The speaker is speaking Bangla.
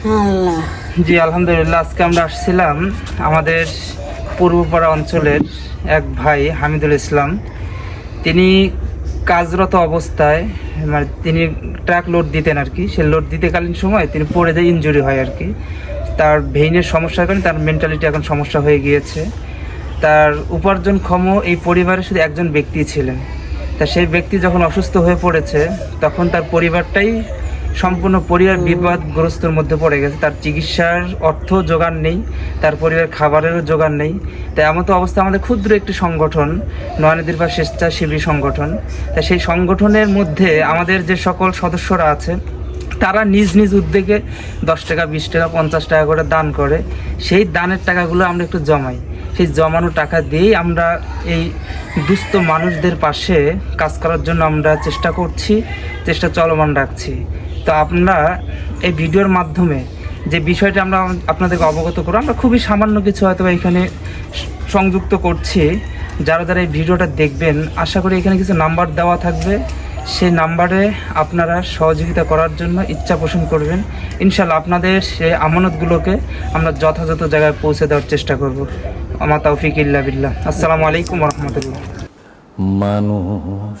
জি, আলহামদুলিল্লাহ, আজকে আমরা আসছিলাম আমাদের পূর্বপাড়া অঞ্চলের এক ভাই, হামিদুল ইসলাম। তিনি কাজরত অবস্থায় মানে তিনি ট্রাক লোড দিতেন আর কি। সে লোড দিতেকালীন সময় তিনি পড়ে যায় ইনজুরি হয় আর কি। তার ভেইনের সমস্যার কারণে তার মেন্টালিটি এখন সমস্যা হয়ে গিয়েছে। তার উপার্জনক্ষম এই পরিবারে শুধু একজন ব্যক্তি ছিলেন। তা সেই ব্যক্তি যখন অসুস্থ হয়ে পড়েছে, তখন তার পরিবারটাই সম্পূর্ণ পরিবার বিপদগ্রস্তর মধ্যে পড়ে গেছে। তার চিকিৎসার অর্থ জোগান নেই, তার পরিবার খাবারেরও জোগান নেই। তাই এমন তো অবস্থা আমাদের ক্ষুদ্র একটি সংগঠন, নয়নদীর বা স্বেচ্ছাসেবী সংগঠন। তাই সেই সংগঠনের মধ্যে আমাদের যে সকল সদস্যরা আছে, তারা নিজ নিজ উদ্যোগে দশ টাকা, বিশ টাকা, পঞ্চাশ টাকা করে দান করে। সেই দানের টাকাগুলো আমরা একটু জমাই। সেই জমানো টাকা দিয়েই আমরা এই দুস্থ মানুষদের পাশে কাজ করার জন্য আমরা চেষ্টা করছি, চেষ্টা চলমান রাখছি। তো আপনারা এই ভিডিওর মাধ্যমে যে বিষয়টা আমরা আপনাদেরকে অবগত করব, আমরা খুবই সামান্য কিছু হয়তো এখানে সংযুক্ত করছি। যারা যারা এই ভিডিওটা দেখবেন, আশা করি এখানে কিছু নাম্বার দেওয়া থাকবে। সেই নাম্বারে আপনারা সহযোগিতা করার জন্য ইচ্ছা পোষণ করবেন। ইনশাল্লাহ আপনাদের সে আমানতগুলোকে আমরা যথাযথ জায়গায় পৌঁছে দেওয়ার চেষ্টা করব। আমার তৌফিক ইল্লা বিল্লাহ। আসসালামু আলাইকুম রহমতুল্লাহ। মানুষ